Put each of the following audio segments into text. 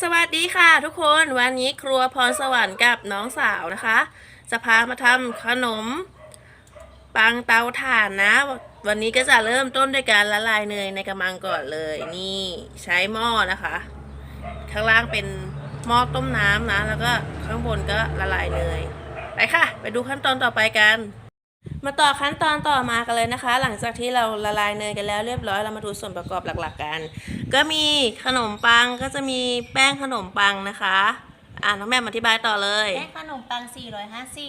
สวัสดีค่ะทุกคนวันนี้ครัวพรสวรรค์กับน้องสาวนะคะ จะพามาทำขนม ปังเตาถ่านนะ วันนี้ก็จะเริ่มต้นด้วยการละลายเนยในกระมังก่อนเลย นี่ใช้หม้อนะคะ ข้างล่างเป็นหม้อต้มน้ำนะ แล้วก็ข้างบนก็ละลายเนยไปค่ะ ไปดูขั้นตอนต่อไปกัน มาต่อขั้นตอนต่อมากันเลยนะคะ หลังจากที่เราละลายเนยกันแล้วเรียบร้อยเรามาดูส่วนประกอบหลักๆกัน ก็มีขนมปังก็จะมีแป้งขนมปังนะคะ อ่าน้องแม่มอธิบายต่อเลย แป้งขนมปัง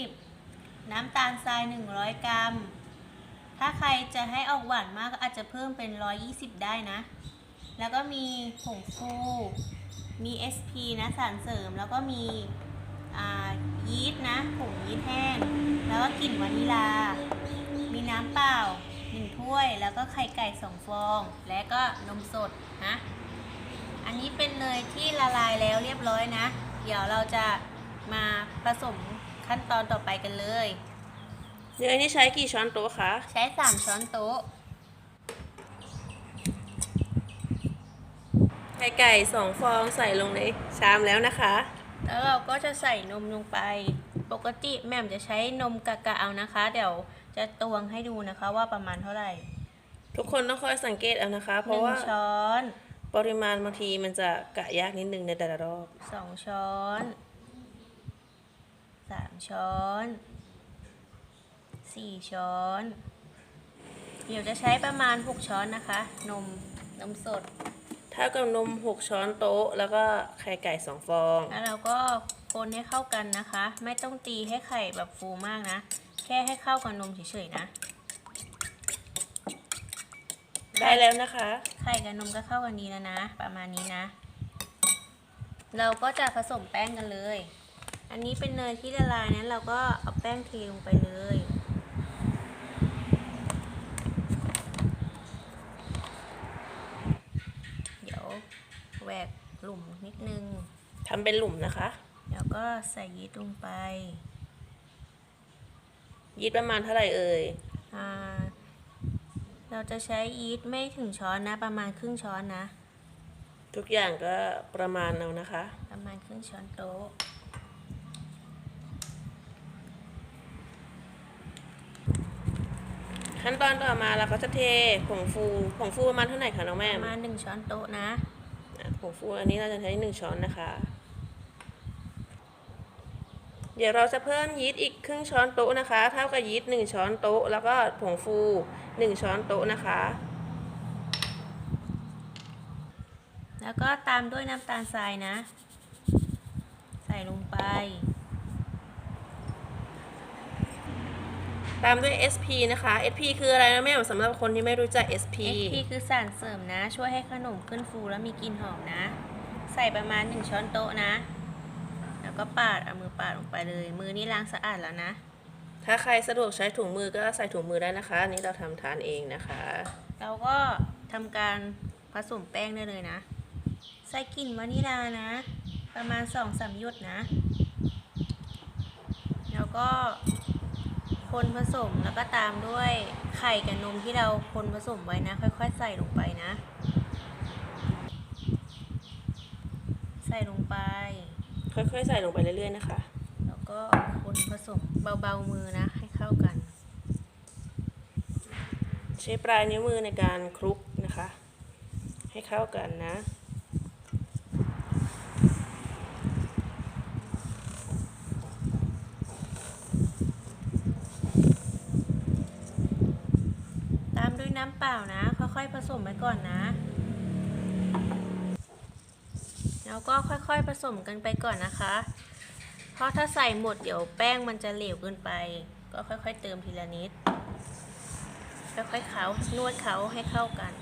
450 น้ำตาลทราย 100 กรัม ถ้าใครจะให้ออกหวานมากก็อาจจะเพิ่มเป็น 120 ได้นะ แล้วก็มีผงฟู มี SP นะสารเสริมแล้วก็มี ยีสต์นะผงยีสต์แห้ง แล้วก็กลิ่นวานิลา มีน้ำเปล่า1ถ้วย แล้วก็ไข่ไก่2ฟอง และก็นมสดนะ อันนี้เป็นเนยที่ละลายแล้วเรียบร้อยนะ เดี๋ยวเราจะมาผสมขั้นตอนต่อไปกันเลยเนยนี่ใช้กี่ช้อนโต๊ะคะ ใช้3ช้อนโต๊ะไข่ไก่สองฟองใส่ลงในชามแล้วนะคะ แล้วเราก็จะใส่นมลงไป ปกติแหม่มจะใช้นมกะกะเอานะคะ เดี๋ยวจะตวงให้ดูนะคะว่าประมาณเท่าไหร่ทุกคนต้องคอยสังเกตเอานะคะ เพหนึ่ราะงว่าช้อนปริมาณบางทีมันจะกะยากนิดนึงในแต่ละรอบสองช้อนสามช้อนสี่ช้อน เดี๋ยวจะใช้ประมาณหกช้อนนะคะ นมนมสด เท่ากับนม 6 ช้อนโต๊ะ แล้วก็ไข่ไก่ 2 ฟอง แล้วเราก็คนให้เข้ากันนะคะ ไม่ต้องตีให้ไข่แบบฟูมากนะ แค่ให้เข้ากับนมเฉยๆนะ ได้แล้วนะคะ ไข่กับนมก็เข้ากันดีแล้วนะ ประมาณนี้นะ เราก็จะผสมแป้งกันเลย อันนี้เป็นเนยที่ละลายนั้นเราก็เอาแป้งเทลงไปเลย เดี๋ยวแหวกหลุม นิดนึงทำเป็นหลุมนะคะ แล้วก็ใส่ยีสต์ลงไป ยีสต์ประมาณเท่าไหร่เอ่ยอ่าเราจะใช้ยีสต์ไม่ถึงช้อนนะ ประมาณครึ่งช้อนนะ ทุกอย่างก็ประมาณเอานะคะ ประมาณครึ่งช้อนโต๊ะขั้นตอนต่อมาเราก็จะเทผงฟูผงฟูประมาณเท่าไหร่คะน้องแม่ ประมาณหนึ่งช้อนโต๊ะนะอะ ผงฟูอันนี้เราจะใช้หนึ่งช้อนนะคะ เดี๋ยวเราจะเพิ่มยีสต์อีกครึ่งช้อนโต๊ะนะคะ เท่ากับยีสต์หนึ่งช้อนโต๊ะแล้วก็ผงฟูหนึ่งช้อนโต๊ะนะคะ แล้วก็ตามด้วยน้ำตาลทรายนะ ใส่ลงไป ตามด้วย SP นะคะ SP คืออะไรนะแม่สำหรับคนที่ไม่รู้จัก SP SP คือสารเสริมนะ ช่วยให้ขนมขึ้นฟูแล้วมีกลิ่นหอมนะ ใส่ประมาณ 1 ช้อนโต๊ะนะ แล้วก็ปาดเอามือปาดลงไปเลย มือนี่ล้างสะอาดแล้วนะ ถ้าใครสะดวกใช้ถุงมือก็ใส่ถุงมือได้นะคะอันนี้เราทำทานเองนะคะ เราก็ทำการผสมแป้งได้เลยนะ ใส่กลิ่นวานิลานะ ประมาณ2อสามหยดนะ แล้วก็ คนผสมแล้วก็ตามด้วยไข่กับนมที่เราคนผสมไว้นะ ค่อย ๆ ใส่ลงไปนะ ใส่ลงไป ค่อยๆ ใส่ลงไปเรื่อยๆนะคะ แล้วก็คนผสมเบาๆมือนะ ให้เข้ากัน ใช้ปลายนิ้วมือในการคลุกนะคะ ให้เข้ากันนะ ตามด้วยน้ำเป ล่านะ ค่อยๆผสมไปก่อนนะ แล้วก็ค่อยๆผสมกันไปก่อนนะคะ เพราะถ้าใส่หมดเดี๋ยวแป้งมันจะเหลวเกินไป ก็ค่อยๆเติมทีละนิด ค่อยๆเขานวดเขาให้เข้ากัน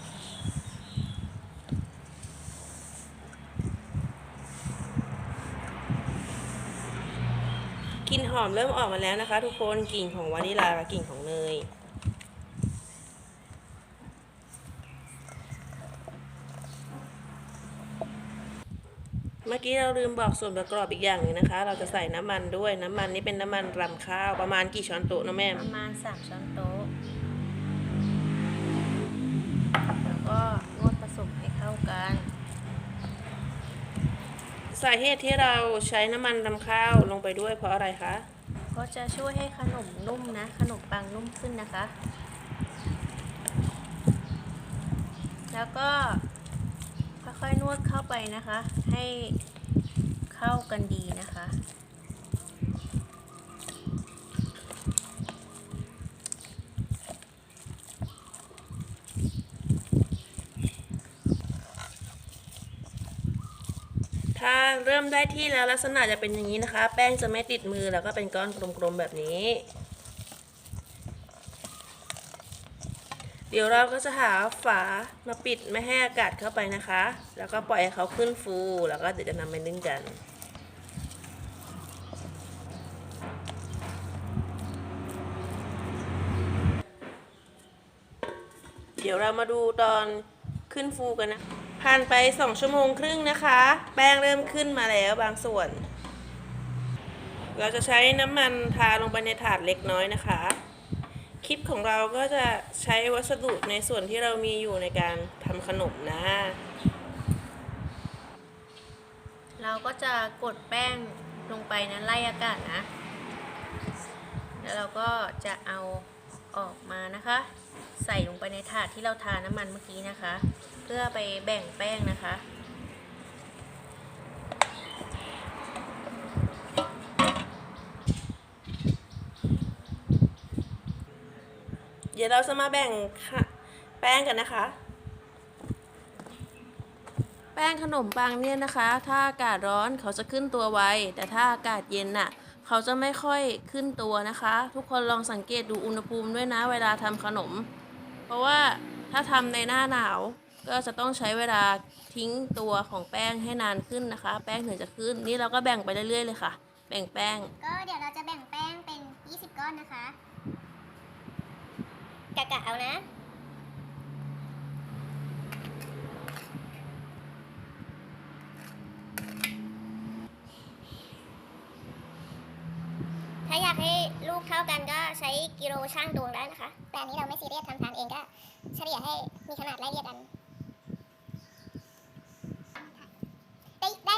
กลิ่นหอมเริ่มออกมาแล้วนะคะ ทุกคนกลิ่นของวานิลากับกลิ่นของเนย เมื่อ กี้เราลืมบอกส่วนประกอบอีกอย่างหนึ่งนะคะ เราจะใส่น้ำมันด้วยน้ำมันนี่เป็นน้ำมันรำข้าวประมาณกี่ช้อนโต๊ะนะแม่ ประมาณ3ช้อนโต๊ะ แล้วก็นวดผสมให้เข้ากัน สาเหตุที่เราใช้น้ำมันรำข้าวลงไปด้วยเพราะอะไรคะ ก็จะช่วยให้ขนมนุ่มนะ ขนมปังนุ่มขึ้นนะคะ แล้วก็ค่อยๆนวดเข้าไปนะคะ ให้ เข้ากันดีนะคะ ถ้าเริ่มได้ที่แล้วลักษณะจะเป็นอย่างนี้นะคะ แป้งจะไม่ติดมือแล้วก็เป็นก้อนกลมๆแบบนี้ เดี๋ยวเราก็จะหาฝามาปิดไม่ให้อากาศเข้าไปนะคะ แล้วก็ปล่อยให้เขาขึ้นฟู แล้วก็เดี๋ยวจะนำไปนึ่งกัน ดี๋ยวเรามาดูตอนขึ้นฟูกันนะ ผ่านไป2ชั่วโมงครึ่งนะคะ แป้งเริ่มขึ้นมาแล้วบางส่วน เราจะใช้น้ำมันทาลงไปในถาดเล็กน้อยนะคะ คลิปของเราก็จะใช้วัสดุในส่วนที่เรามีอยู่ในการทำขนมนะ เราก็จะกดแป้งลงไปนะไล่อากาศนะ แล้วเราก็จะเอาออกมานะคะ ใส่ลงไปในถาดที่เราทาน้ำมันเมื่อกี้นะคะ เพื่อไปแบ่งแป้งนะคะ เดี๋ยวเราจะมาแบ่งแป้งกันนะคะ แป้งขนมปังเนี่ยนะคะ ถ้าอากาศร้อนเขาจะขึ้นตัวไว แต่ถ้าอากาศเย็นน่ะ เขาจะไม่ค่อยขึ้นตัวนะคะ ทุกคนลองสังเกตดูอุณหภูมิด้วยนะเวลาทำขนม เพราะว่าถ้าทำในหน้าหนาวก็จะต้องใช้เวลาทิ้งตัวของแป้งให้นานขึ้นนะคะ แป้งถึงจะขึ้น นี่เราก็แบ่งไปเรื่อยๆเลยค่ะ แบ่งแป้ง ก็เดี๋ยวเราจะแบ่งแป้งเป็น 20 ก้อนนะคะกะกะเอานะ ถ้าอยากให้ลูกเท่ากันก็ใช้กิโลช่างตวงได้นะคะ แต่อันนี้เราไม่ซีเรียสทำทานเองก็ เฉลี่ยให้มีขนาดไล่เรียกกัน ได้ได้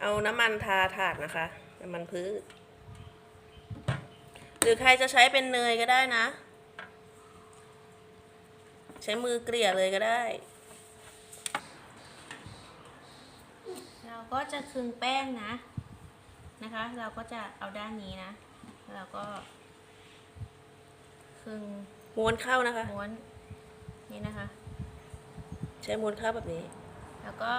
เอาน้ำมันทาถาดนะคะ น้ำมันพืช หรือใครจะใช้เป็นเนยก็ได้นะ ใช้มือเกลี่ยเลยก็ได้ เราก็จะคลึงแป้งนะ นะคะ เราก็จะเอาด้านนี้นะแล้วเราก็คลึงม้วนเข้านะคะ ม้วนนี่นะคะ ใช้ม้วนเข้าแบบนี้ แล้วก็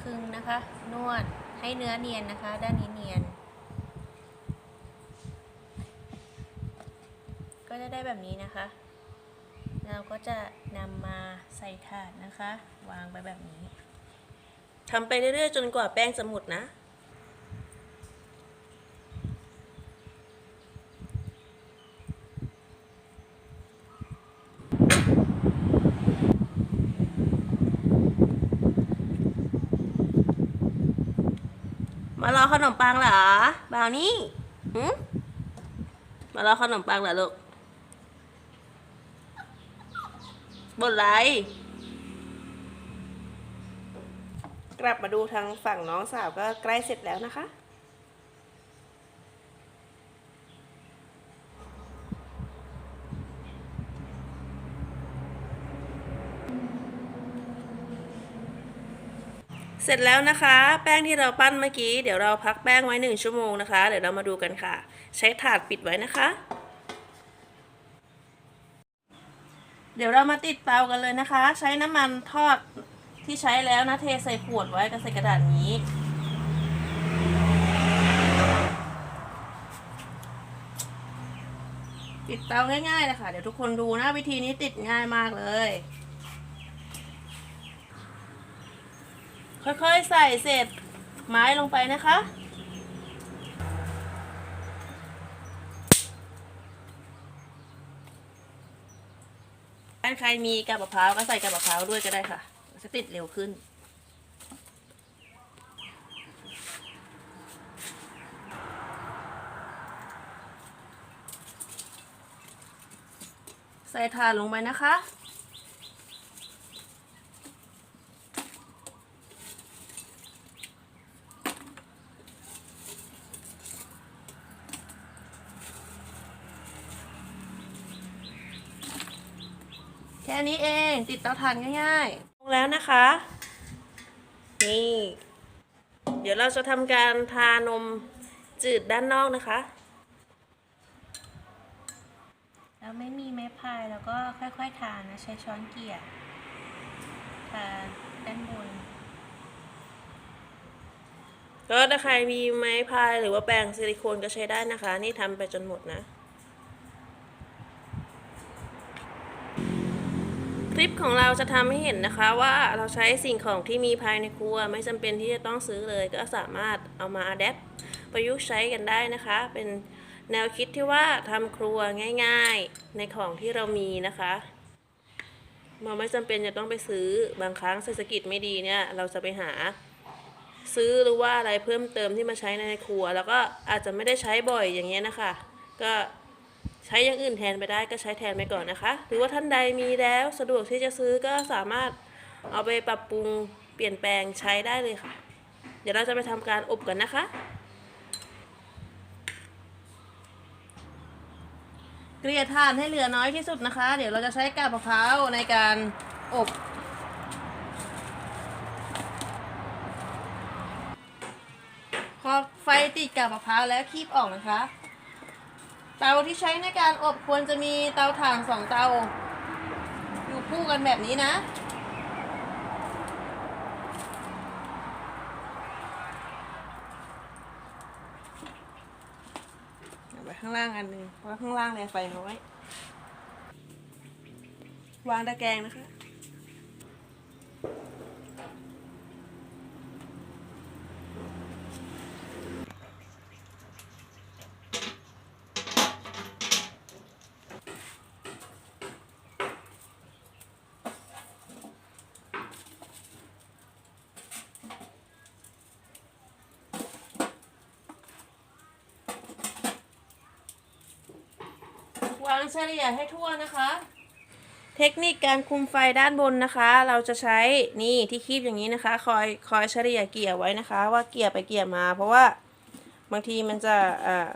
คลึงนะคะ นวดให้เนื้อเนียนนะคะ ด้านนี้เนียน ก็จะได้แบบนี้นะคะ เราก็จะนำมาใส่ถาดนะคะ วางไปแบบนี้ทำไปเรื่อยๆ จนกว่าแป้งจะหมดนะ มารอขนมปังเหรอบาวนี่หืมมารอขนมปังเหรอลูกบนไร กลับมาดูทางฝั่งน้องสาวก็ใกล้เสร็จแล้วนะคะ เสร็จแล้วนะคะ แป้งที่เราปั้นเมื่อกี้เดี๋ยวเราพักแป้งไว้หนึ่งชั่วโมงนะคะ เดี๋ยวเรามาดูกันค่ะ ใช้ถาดปิดไว้นะคะ เดี๋ยวเรามาติดเตากันเลยนะคะ ใช้น้ำมันทอดที่ใช้แล้วนะเทใส่ขวดไว้กับใส่กระดาษนี้ติดเตาง่ายๆเลยค่ะ เดี๋ยวทุกคนดูนะวิธีนี้ติดง่ายมากเลย ค่อยๆใส่เศษไม้ลงไปนะคะ ถ้าใครมีกาบมะพร้าวก็ใส่กาบมะพร้าวด้วยก็ได้ค่ะ จะติดเร็วขึ้น ใส่ถ่านลงไปนะคะ ค่นี้เอง ติดเตาถ่านง่ายๆลงแล้วนะคะ นี่ เดี๋ยวเราจะทำการทานมจืดด้านนอกนะคะ แล้วไม่มีไม้พายแล้วก็ค่อยๆทานนะ ใช้ช้อนเกี่ยทาด้านบนก็ถ้าใครมีไม้พายหรือว่าแปรงซิลิโคนก็ใช้ได้นะคะ นี่ทำไปจนหมดนะ ลิปของเราจะทำให้เห็นนะคะว่าเราใช้สิ่งของที่มีภายในครัว ไม่จำเป็นที่จะต้องซื้อเลยก็สามารถเอามาอัดแอปประยุกต์ใช้กันได้นะคะ เป็นแนวคิดที่ว่าทำครัวง่าย ๆ ในของที่เรามีนะคะเราไม่จำเป็นจะต้องไปซื้อบางครั้งเศรษฐกิจไม่ดีเนี่ย เราจะไปหาซื้อหรือว่าอะไรเพิ่มเติมที่มาใช้ในครัว แล้วก็อาจจะไม่ได้ใช้บ่อยอย่างเงี้ยนะคะ ก็ ใช้อย่างอื่นแทนไปได้ก็ใช้แทนไปก่อนนะคะ หรือว่าท่านใดมีแล้วสะดวกที่จะซื้อก็สามารถเอาไปปรับปรุงเปลี่ยนแปลงใช้ได้เลยค่ะ เดี๋ยวเราจะไปทำการอบกันนะคะ เกลี่ยถ่านให้เหลือน้อยที่สุดนะคะ เดี๋ยวเราจะใช้กาบมะพร้าวในการอบพอไฟติดกับมะพร้าวแล้วคีบออกนะคะ เตาที่ใช้ในการอบควรจะมีเตาถ่านสองเตา อยู่คู่กันแบบนี้นะเอาไว้ข้างล่างอันหนึ่งเพราะข้างล่างเนี่ยไฟน้อย วางตะแกรงนะคะ วางเฉลี่ยให้ทั่วนะคะ เทคนิคการคุมไฟด้านบนนะคะ เราจะใช้นี่ที่คีบอย่างนี้นะคะ คอยคอยเฉลี่ยเกี่ยไว้นะคะ ว่าเกี่ยไปเกี่ยมา เพราะว่าบางทีมันจะอ่า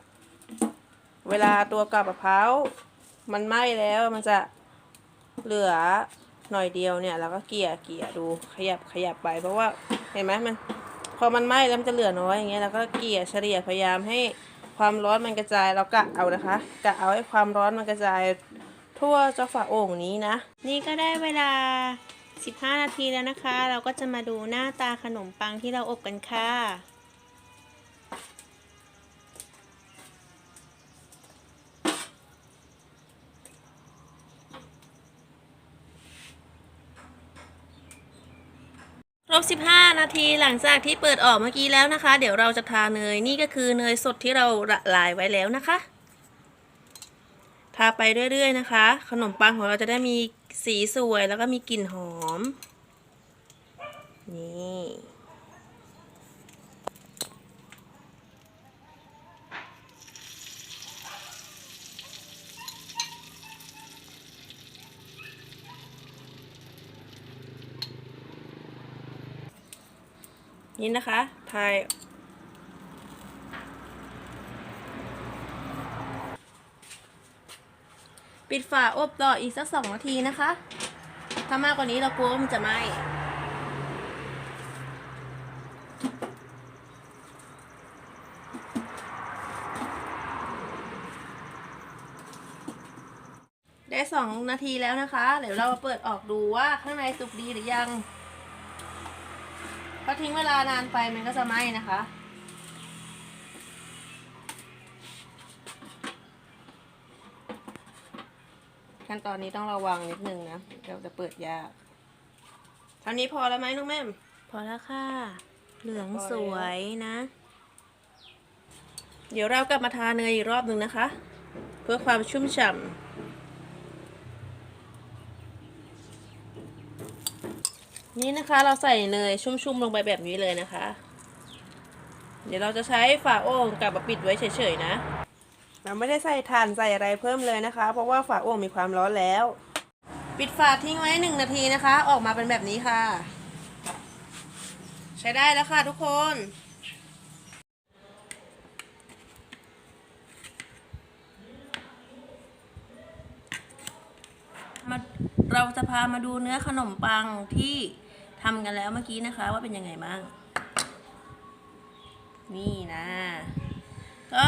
เวลาตัวกับมะพร้าวมันไหม้แล้วมันจะเหลือหน่อยเดียวเนี่ยเราก็เกี่ยเกี่ยดูขยับขยับไป เพราะว่าเห็นไหมมันพอมันไหม้แล้วมันจะเหลือน้อยอย่างเงี้ยเราก็เกี่ยเฉลี่ยพยายามให้ ความร้อนมันกระจายเรากะเอานะคะกะเอาให้ความร้อนมันกระจายทั่วเจ้าฝาโอ่งนี้นะ นี่ก็ได้เวลา 15 นาทีแล้วนะคะ เราก็จะมาดูหน้าตาขนมปังที่เราอบกันค่ะ บ 15 นาทีหลังจากที่เปิดออกเมื่อกี้แล้วนะคะ เดี๋ยวเราจะทาเนยนี่ก็คือเนยสดที่เราละลายไว้แล้วนะคะ ทาไปเรื่อยๆนะคะ ขนมปังของเราจะได้มีสีสวยแล้วก็มีกลิ่นหอม นี่ นี่นะคะทายปิดฝาอบต่ออีกสักสองนาทีนะคะ ถ้ามากกว่านี้เรากลัวว่ามันจะไหม้ได้สองนาทีแล้วนะคะ เดี๋ยวเรามาเปิดออกดูว่าข้างในสุกดีหรือยัง พอทิ้งเวลานานไปมันก็จะไหม้นะคะ ขั้นตอนนี้ต้องระวังนิดนึงนะเดี๋ยวจะเปิดยากเท่านี้พอแล้วไหมน้องแม่มพอแล้วค่ะ เหลืองสวยนะ เดี๋ยวเรากลับมาทาเนยอีกรอบหนึ่งนะคะ เพื่อความชุ่มฉ่ำ นี่นะคะเราใส่เนยชุ่มๆลงไปแบบนี้เลยนะคะ เดี๋ยวเราจะใช้ฝาโอ่งกลับมาปิดไว้เฉยๆนะ เราไม่ได้ใส่ถ่านใส่อะไรเพิ่มเลยนะคะ เพราะว่าฝาโอ่งมีความร้อนแล้ว ปิดฝาทิ้งไว้หนึ่งนาทีนะคะ ออกมาเป็นแบบนี้ค่ะ ใช้ได้แล้วค่ะทุกคนมาเราจะพามาดูเนื้อขนมปังที่ ทำกันแล้วเมื่อกี้นะคะ ว่าเป็นยังไงบ้าง นี่นะ ก็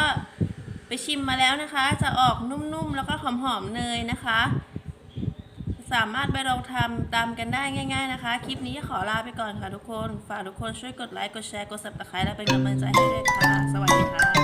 ไปชิมมาแล้วนะคะ จะออกนุ่มๆ แล้วก็หอมๆเนยนะคะ สามารถไปลองทำตามกันได้ง่าย ๆนะคะ คลิปนี้ขอลาไปก่อนค่ะทุกคน ฝากทุกคนช่วยกดไลค์ กดแชร์ กด subscribe และเป็นกำลังใจให้ด้วยค่ะ สวัสดีค่ะ